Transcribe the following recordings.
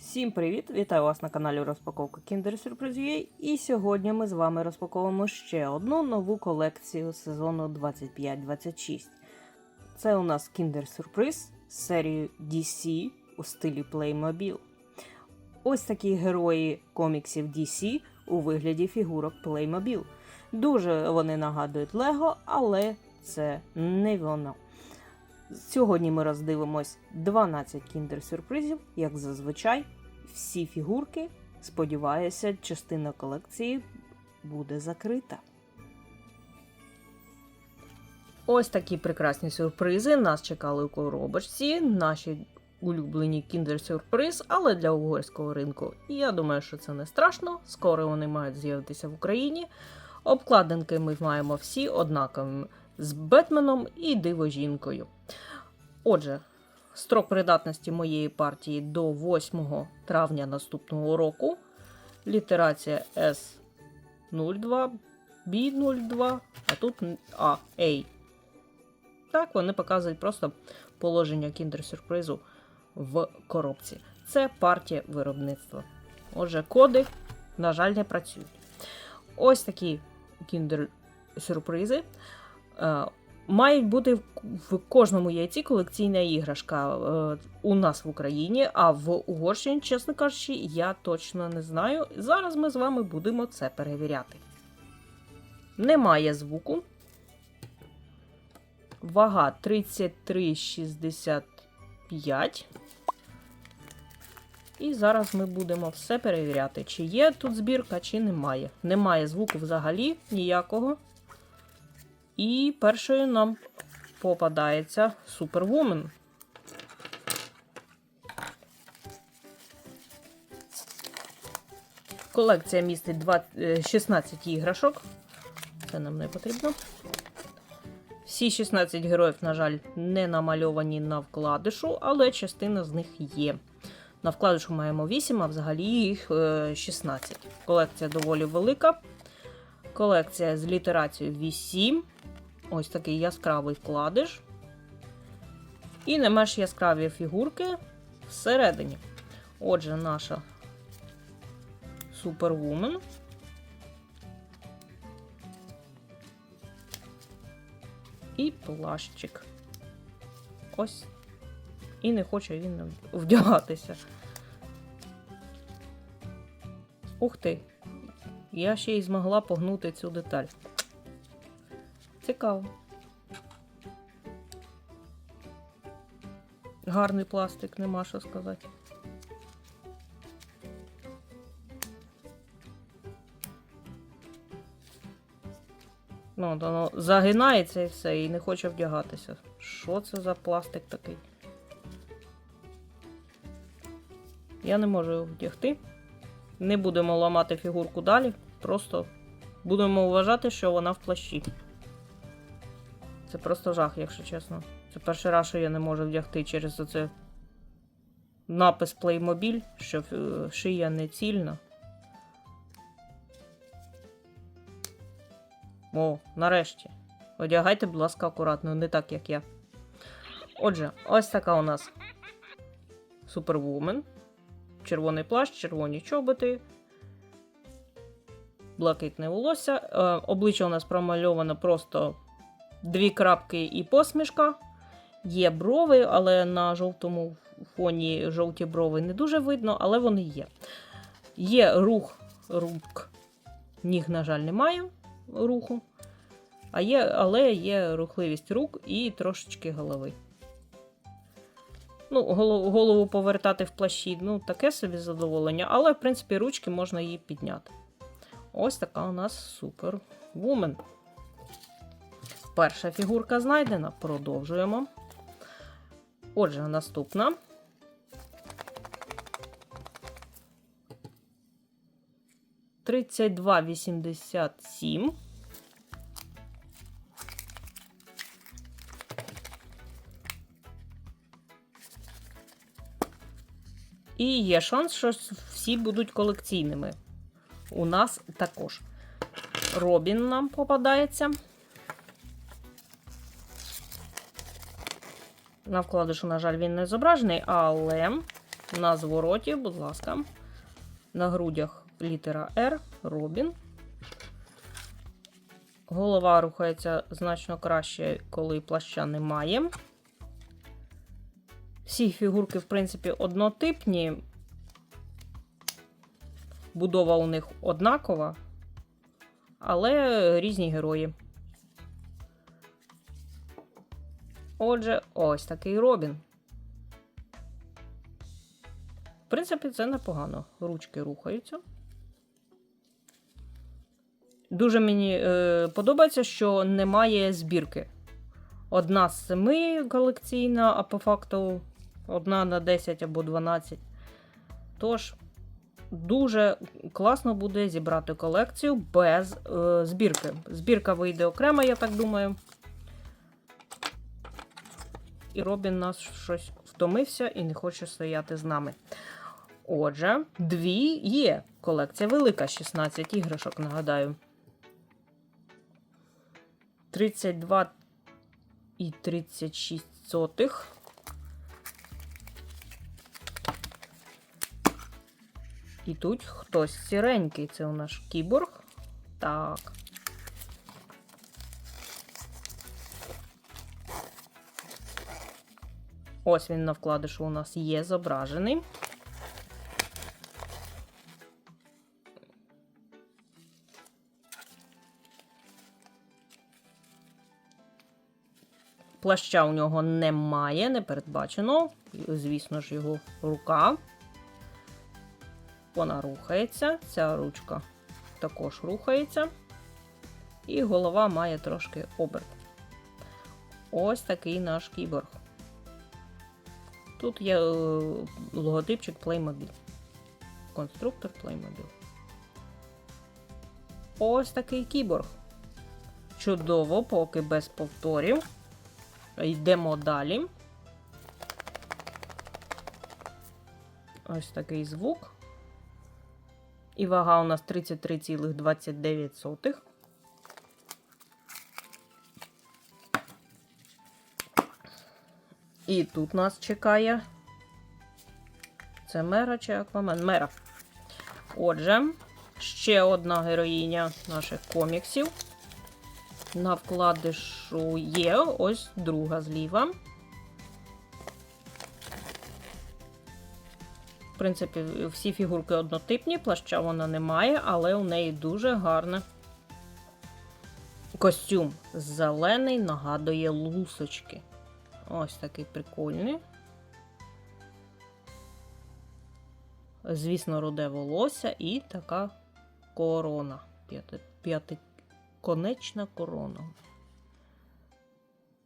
Всім привіт! Вітаю вас на каналі Розпаковка Kinder Surprise.ua І сьогодні ми з вами розпаковуємо ще одну нову колекцію сезону 25-26. Це у нас Kinder Surprise з серією DC у стилі Playmobil. Ось такі герої коміксів DC у вигляді фігурок Playmobil. Дуже вони нагадують Лего, але це не воно. Сьогодні ми роздивимось 12 кіндер-сюрпризів, як зазвичай. Всі фігурки, сподіваюся, частина колекції буде закрита. Ось такі прекрасні сюрпризи. Нас чекали у коробочці, наші улюблені кіндер-сюрприз, але для угорського ринку. І я думаю, що це не страшно. Скоро вони мають з'явитися в Україні. Обкладинки ми маємо всі однаковими з Бетменом і Дивожінкою. Отже, строк придатності моєї партії до 8 травня наступного року. Літерація S02, B02, а тут А, A. Так, вони показують просто положення кіндер-сюрпризу в коробці. Це партія виробництва. Отже, коди, на жаль, не працюють. Ось такі кіндер-сюрпризи. Е, Мають бути в- кожному яйці колекційна іграшка е, у нас в Україні, а в Угорщині, чесно кажучи, я точно не знаю. Зараз ми з вами будемо це перевіряти. Немає звуку. Вага 33,65. І зараз ми будемо все перевіряти, чи є тут збірка, чи немає. Немає звуку взагалі ніякого. І першою нам попадається Супервумен. Колекція містить 20, е, 16 іграшок. Це нам не потрібно. Всі 16 героїв, на жаль, не намальовані на вкладишу, але частина з них є. На вкладишу маємо 8, а взагалі їх е, 16. Колекція доволі велика. Колекція з літерацією 8. Ось такий яскравий вкладиш. І не менш яскраві фігурки всередині. Отже, наша Супервумен. І плащик. Ось. І не хоче він вдягатися. Ух ти! Я ще й змогла погнути цю деталь. Цікаво. Гарний пластик, нема що сказати. Ну, воно загинається і все, і не хоче вдягатися. Що це за пластик такий? Я не можу його вдягти. Не будемо ламати фігурку далі. Просто будемо вважати, що вона в плащі. Це просто жах, якщо чесно. Це перший раз, що я не можу вдягти через оце напис Playmobil, що е, шия не цільна. О, нарешті. Одягайте, будь ласка, акуратно, не так, як я. Отже, ось така у нас Супервумен. Червоний плащ, червоні чоботи. Блакитне волосся. Е, обличчя у нас промальовано просто дві крапки і посмішка. Є брови, але на жовтому фоні жовті брови не дуже видно, але вони є. Є рух рук. Ніг, на жаль, немає руху. А є, але є рухливість рук і трошечки голови. Ну, голову, повертати в плащі, ну, таке собі задоволення, але, в принципі, ручки можна її підняти. Ось така у нас супервумен. Перша фігурка знайдена. Продовжуємо. Отже, наступна. Тридцять два вісімдесят сім. І є шанс, що всі будуть колекційними. У нас також. Робін нам попадається. На вкладишу, на жаль, він не зображений, але На звороті, будь ласка. На грудях літера R, Робін. Голова рухається значно краще, коли плаща немає. Всі фігурки, в принципі, однотипні. Будова у них однакова, але різні герої. Отже, ось такий Робін. В принципі, це непогано. Ручки рухаються. Дуже мені е, подобається, що немає збірки. Одна з семи колекційна, а по факту одна на 10 або 12. Тож, дуже класно буде зібрати колекцію без е, збірки. Збірка вийде окремо, я так думаю. І Робін нас щось втомився і не хоче стояти з нами. Отже, дві є. Колекція велика, 16 іграшок, нагадаю. 32 і 36 сотих. І тут хтось сіренький. Це у наш кіборг. Так. Ось він на вкладишу у нас є зображений. Плаща у нього немає, не передбачено. Звісно ж, його рука. Вона рухається. Ця ручка також рухається. І голова має трошки оберт. Ось такий наш кіборг. Тут є е, логотипчик Playmobil. Конструктор Playmobil. Ось такий кіборг. Чудово, поки без повторів. Йдемо далі. Ось такий звук. І вага у нас 33,29. І тут нас чекає. Це мера чи аквамен? Мера. Отже, ще одна героїня наших коміксів. На вкладишу є ось друга зліва. В принципі, всі фігурки однотипні, плаща вона не має, але у неї дуже гарний костюм. Зелений нагадує лусочки. Ось такий прикольний. Звісно, руде волосся і така корона. П'ятиконечна корона.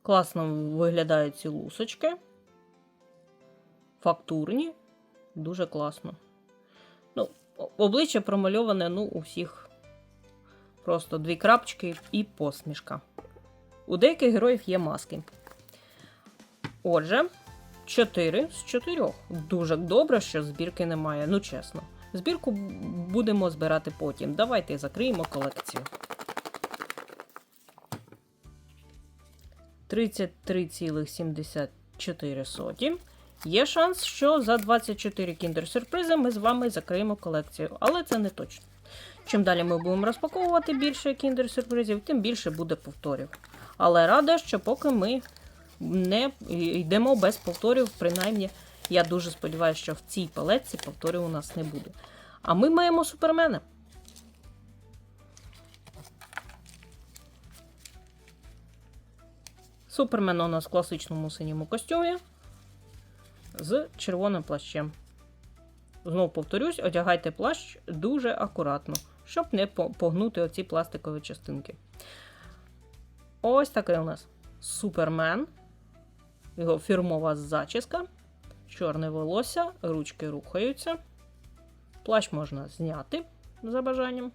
Класно виглядають ці лусочки. Фактурні. Дуже класно. Ну, обличчя промальоване, ну, у всіх просто дві крапочки і посмішка. У деяких героїв є маски. Отже, 4 з 4. Дуже добре, що збірки немає. Ну, чесно. Збірку будемо збирати потім. Давайте закриємо колекцію. 33,74. Є шанс, що за 24 кіндер-сюрпризи ми з вами закриємо колекцію, але це не точно. Чим далі ми будемо розпаковувати більше кіндер-сюрпризів, тим більше буде повторів. Але рада, що поки ми не йдемо без повторів, принаймні, я дуже сподіваюся, що в цій палетці повторів у нас не буде. А ми маємо супермена. Супермен у нас в класичному синьому костюмі з червоним плащем. Знову повторюсь, одягайте плащ дуже акуратно, щоб не погнути оці пластикові частинки. Ось такий у нас супермен. Його фірмова зачіска, чорне волосся, ручки рухаються. Плащ можна зняти за бажанням.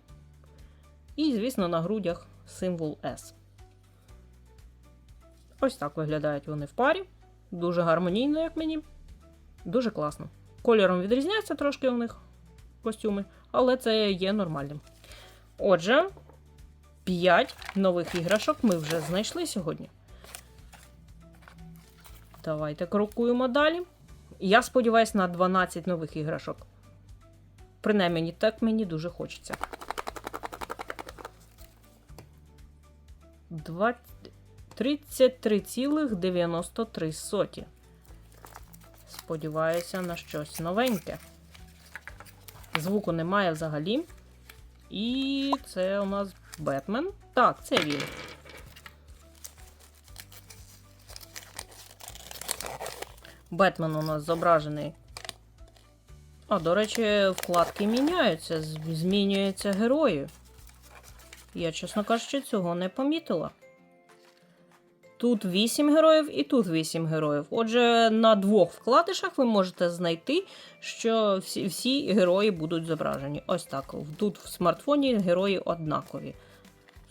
І, звісно, на грудях символ S. Ось так виглядають вони в парі. Дуже гармонійно, як мені. Дуже класно. Кольором відрізняються трошки у них костюми, але це є нормальним. Отже, 5 нових іграшок ми вже знайшли сьогодні. Давайте крокуємо далі. Я сподіваюся на 12 нових іграшок. Принаймні, так мені дуже хочеться. 20... 33,93. Сподіваюся на щось новеньке. Звуку немає взагалі. І це у нас Бетмен. Так, це він. Бетмен у нас зображений. А, до речі, вкладки міняються, змінюються герої. Я, чесно кажучи, цього не помітила. Тут 8 героїв і тут 8 героїв. Отже, на двох вкладишах ви можете знайти, що всі, всі герої будуть зображені. Ось так. Тут в смартфоні герої однакові.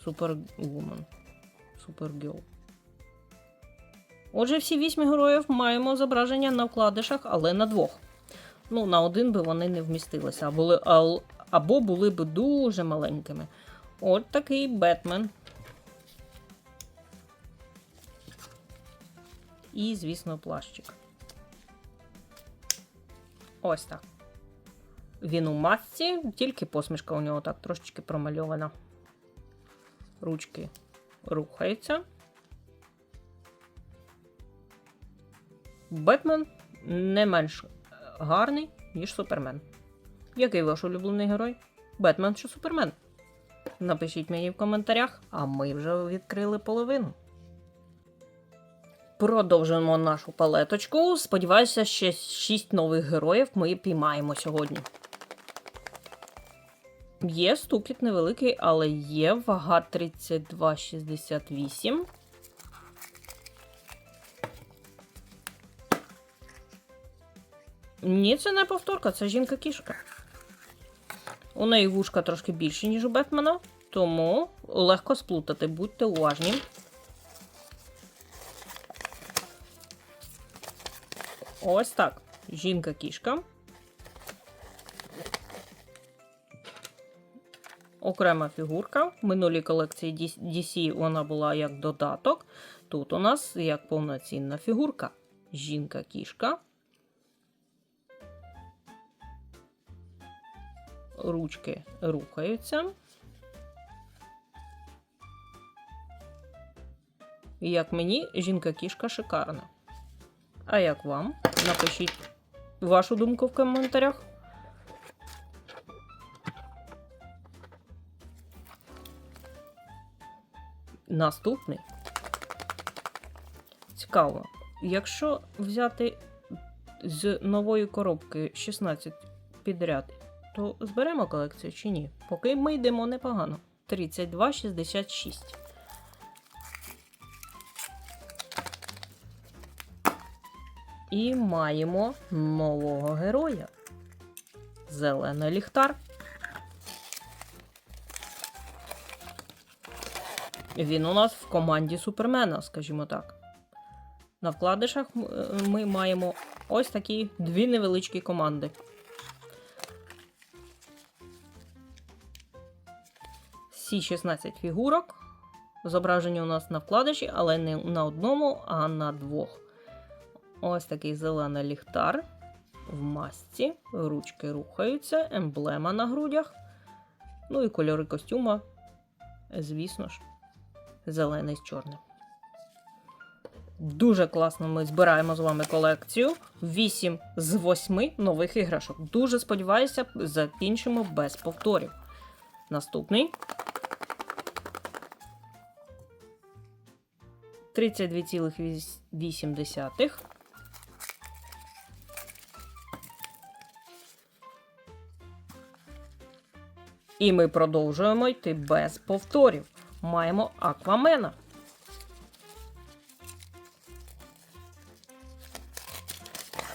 Superwoman. Supergirl. Отже, всі 8 героїв маємо зображення на вкладишах, але на двох. Ну, на один би вони не вмістилися, або, були- або були б дуже маленькими. От такий Бетмен. І, звісно, плащик. Ось так. Він у масці, тільки посмішка у нього так трошечки промальована. Ручки рухаються. Бетмен не менш гарний, ніж Супермен. Який ваш улюблений герой? Бетмен чи Супермен? Напишіть мені в коментарях, а ми вже відкрили половину. Продовжуємо нашу палеточку. Сподіваюся, ще 6 нових героїв ми піймаємо сьогодні. Є стукіт невеликий, але є вага 32,68. Ні, це не повторка, це жінка-кішка. У неї вушка трошки більші, ніж у Бетмена, тому легко сплутати, будьте уважні. Ось так. Жінка-кішка. Окрема фігурка. В минулій колекції DC вона була як додаток. Тут у нас як повноцінна фігурка. Жінка-кішка. Ручки рухаються. Як мені, жінка-кішка шикарна. А як вам? Напишіть вашу думку в коментарях. Наступний. Цікаво. Якщо взяти з нової коробки 16 підряд, то зберемо колекцію чи ні? Поки ми йдемо непогано. 32,66. І маємо нового героя. Зелений ліхтар. Він у нас в команді Супермена, скажімо так. На вкладишах ми маємо ось такі дві невеличкі команди. Всі 16 фігурок. Зображені у нас на вкладиші, але не на одному, а на двох. Ось такий зелений ліхтар в масці, ручки рухаються, емблема на грудях. Ну і кольори костюма, звісно ж, зелений з чорним. Дуже класно ми збираємо з вами колекцію. 8 з 8 нових іграшок. Дуже сподіваюся, закінчимо без повторів. Наступний. 32,8. І ми продовжуємо йти без повторів. Маємо Аквамена.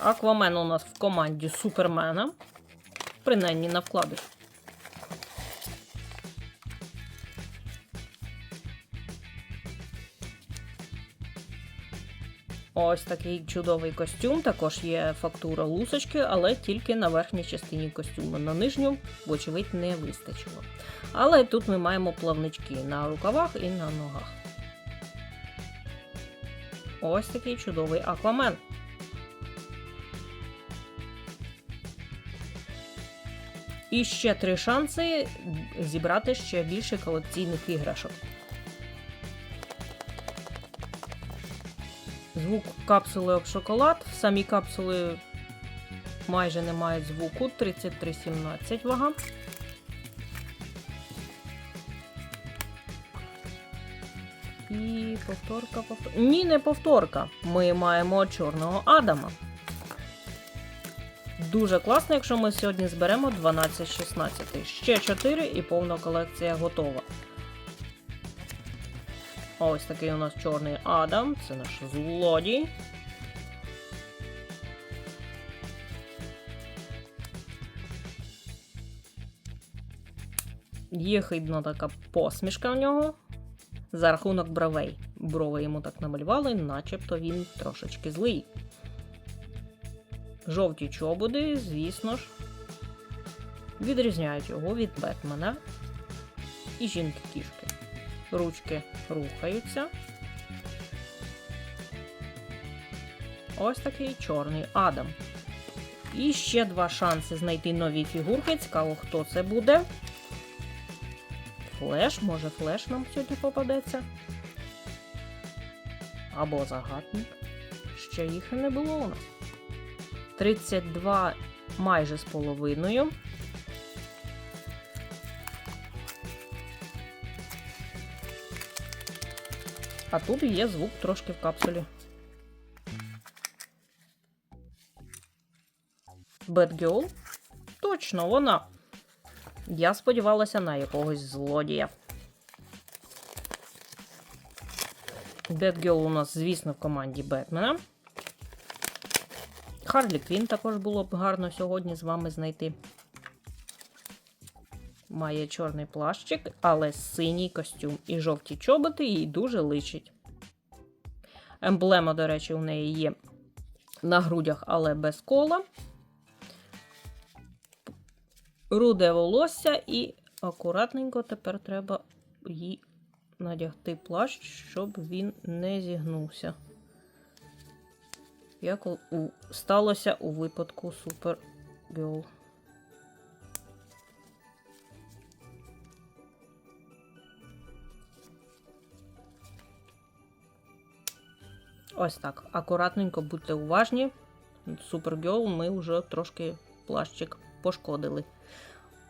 Аквамен у нас в команді Супермена. Принаймні на вкладиш. Ось такий чудовий костюм. Також є фактура лусочки, але тільки на верхній частині костюму. На нижню, вочевидь, не вистачило. Але тут ми маємо плавнички на рукавах і на ногах. Ось такий чудовий аквамен. І ще три шанси зібрати ще більше колекційних іграшок. Звук капсули об шоколад. Самі капсули майже не мають звуку. 3317 вага. І повторка, повторка. Ні, не повторка. Ми маємо чорного Адама. Дуже класно, якщо ми сьогодні зберемо 12-16. Ще 4 і повна колекція готова. Ось такий у нас чорний Адам. Це наш злодій. Є хидна така посмішка в нього. За рахунок бровей. Брови йому так намалювали, начебто він трошечки злий. Жовті чобуди, звісно ж, відрізняють його від Бетмена і жінки-кішки. Ручки рухаються. Ось такий чорний Адам. І ще два шанси знайти нові фігурки. Цікаво, хто це буде. Флеш, може флеш нам сьогодні попадеться. Або загадник. Ще їх не було у нас. 32 майже з половиною. А тут є звук трошки в капсулі. Bad Girl? Точно, вона. Я сподівалася на якогось злодія. Bad Girl у нас, звісно, в команді Бетмена. Харлі Квін також було б гарно сьогодні з вами знайти. Має чорний плащик, але синій костюм і жовті чоботи їй дуже личить. Емблема, до речі, у неї є на грудях, але без кола. Руде волосся і акуратненько тепер треба їй надягти плащ, щоб він не зігнувся. Як у, сталося у випадку Супергерл. Ось так. Акуратненько будьте уважні. Супергерл ми вже трошки плащик пошкодили.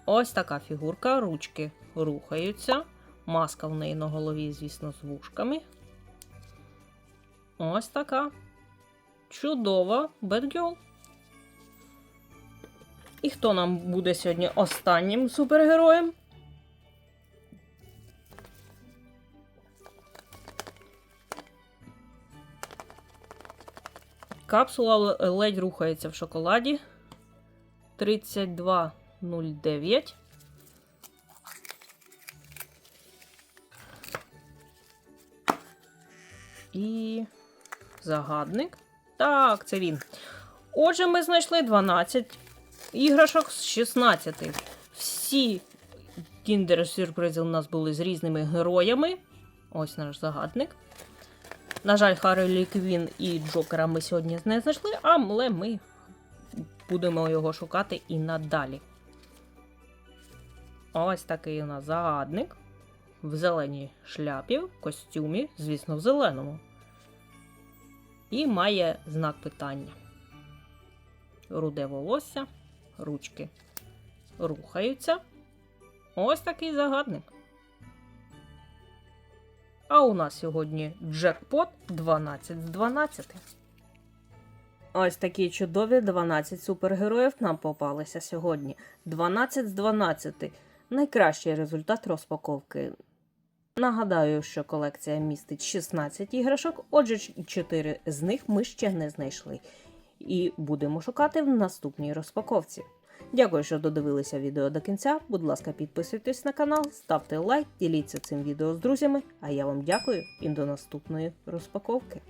Ось така фігурка, ручки рухаються. Маска в неї на голові, звісно, з вушками. Ось така. Чудова Бетгерл. І хто нам буде сьогодні останнім супергероєм? Капсула ледь рухається в шоколаді. 3209. І загадник. Так, це він. Отже, ми знайшли 12 іграшок з 16. Всі кіндер-сюрпризи у нас були з різними героями. Ось наш загадник. На жаль, Харрі Квін і Джокера ми сьогодні не знайшли, але ми будемо його шукати і надалі. Ось такий у нас загадник. В зеленій шляпі, в костюмі, звісно, в зеленому. І має знак питання. Руде волосся, ручки рухаються. Ось такий загадник. А у нас сьогодні джекпот 12 з 12. Ось такі чудові 12 супергероїв нам попалися сьогодні. 12 з 12. Найкращий результат розпаковки. Нагадаю, що колекція містить 16 іграшок, отже, 4 з них ми ще не знайшли. І будемо шукати в наступній розпаковці. Дякую, що додивилися відео до кінця. Будь ласка, підписуйтесь на канал, ставте лайк, діліться цим відео з друзями. А я вам дякую і до наступної розпаковки.